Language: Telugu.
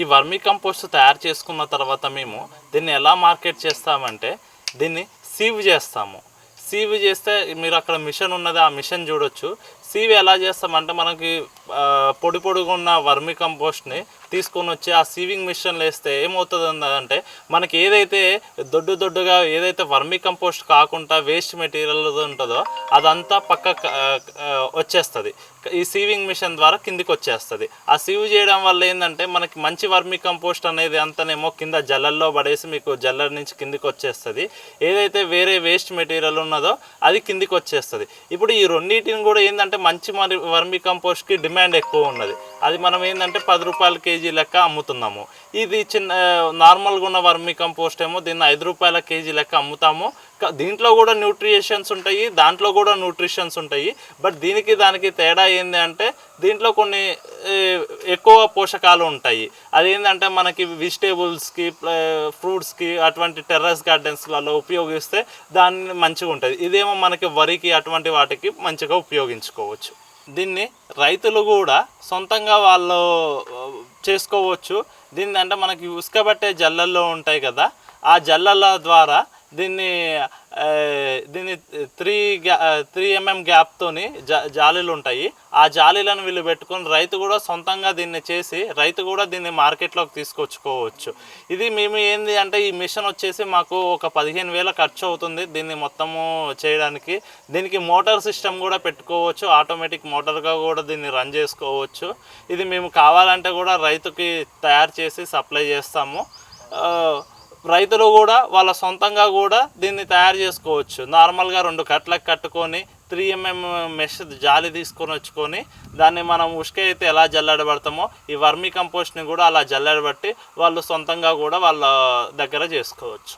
ఈ వర్మీ కంపోస్ట్ తయారు చేసుకున్న తర్వాత మేము దీన్ని ఎలా మార్కెట్ చేస్తామంటే దీన్ని సీవ్ చేస్తాము. సీవ్ చేస్తే మీరు అక్కడ మిషన్ ఉన్నది ఆ మిషన్ చూడొచ్చు. సీవి ఎలా చేస్తామంటే మనకి పొడి పొడిగా ఉన్న వర్మి కంపోస్ట్ని తీసుకొని వచ్చి ఆ సీవింగ్ మిషన్లో వేస్తే ఏమవుతుంది అంటే మనకి ఏదైతే దొడ్డు దొడ్డుగా ఏదైతే వర్మి కంపోస్ట్ కాకుండా వేస్ట్ మెటీరియల్ ఉంటుందో అదంతా పక్క వచ్చేస్తుంది. ఈ సీవింగ్ మిషన్ ద్వారా కిందికి వచ్చేస్తుంది. ఆ సీవ్ చేయడం వల్ల ఏంటంటే మనకి మంచి వర్మి కంపోస్ట్ అనేది అంతనేమో కింద జల్లల్లో పడేసి మీకు జల్లర్ నుంచి కిందికి వచ్చేస్తుంది. ఏదైతే వేరే వేస్ట్ మెటీరియల్ ఉన్నదో అది కిందికి వచ్చేస్తుంది. ఇప్పుడు ఈ రెండింటిని కూడా ఏంటంటే మంచి మరి వర్మి కంపోస్ట్కి డిమాండ్ ఎక్కువ ఉన్నది. అది మనం ఏంటంటే పది రూపాయల కేజీ లెక్క అమ్ముతున్నాము. ఇది చిన్న నార్మల్గా ఉన్న వర్మి కంపోస్ట్ ఏమో దీన్ని ఐదు రూపాయల కేజీ లెక్క అమ్ముతాము. దీంట్లో కూడా న్యూట్రిషన్స్ ఉంటాయి దాంట్లో కూడా న్యూట్రిషన్స్ ఉంటాయి. బట్ దీనికి దానికి తేడా ఏంది అంటే దీంట్లో కొన్ని ఎక్కువ పోషకాలు ఉంటాయి. అదేంటంటే మనకి వెజిటేబుల్స్కి ఫ్రూట్స్కి అటువంటి టెర్రస్ గార్డెన్స్లలో ఉపయోగిస్తే దాన్ని మంచిగా ఉంటుంది. ఇదేమో మనకి వరికి అటువంటి వాటికి మంచిగా ఉపయోగించుకోవచ్చు. దీన్ని రైతులు కూడా సొంతంగా వాళ్ళు చేసుకోవచ్చు. దీన్ని అంటే మనకి ఉసుకబట్టే జల్లల్లో ఉంటాయి కదా ఆ జల్లల ద్వారా దీన్ని దీన్ని త్రీ గ్యా త్రీ ఎంఎం గ్యాప్తోని జా జాలీలు ఉంటాయి ఆ జాలీలను వీళ్ళు పెట్టుకొని రైతు కూడా సొంతంగా దీన్ని చేసి రైతు కూడా దీన్ని మార్కెట్లోకి తీసుకొచ్చుకోవచ్చు. ఇది మేము ఏంది అంటే ఈ మిషన్ వచ్చేసి మాకు ఒక పదిహేను వేల ఖర్చు అవుతుంది దీన్ని మొత్తము చేయడానికి. దీనికి మోటార్ సిస్టమ్ కూడా పెట్టుకోవచ్చు ఆటోమేటిక్ మోటార్గా కూడా దీన్ని రన్ చేసుకోవచ్చు. ఇది మేము కావాలంటే కూడా రైతుకి తయారు చేసి సప్లై చేస్తాము. రైతులు కూడా వాళ్ళ సొంతంగా కూడా దీన్ని తయారు చేసుకోవచ్చు. నార్మల్గా రెండు కట్లకు కట్టుకొని త్రీ ఎంఎం మెష్ జాలి తీసుకొని వచ్చుకొని దాన్ని మనం ఉష్క అయితే ఎలా జల్లడబడతామో ఈ వర్మీ కంపోస్ట్ని కూడా అలా జల్లడబట్టి వాళ్ళు సొంతంగా కూడా వాళ్ళ దగ్గర చేసుకోవచ్చు.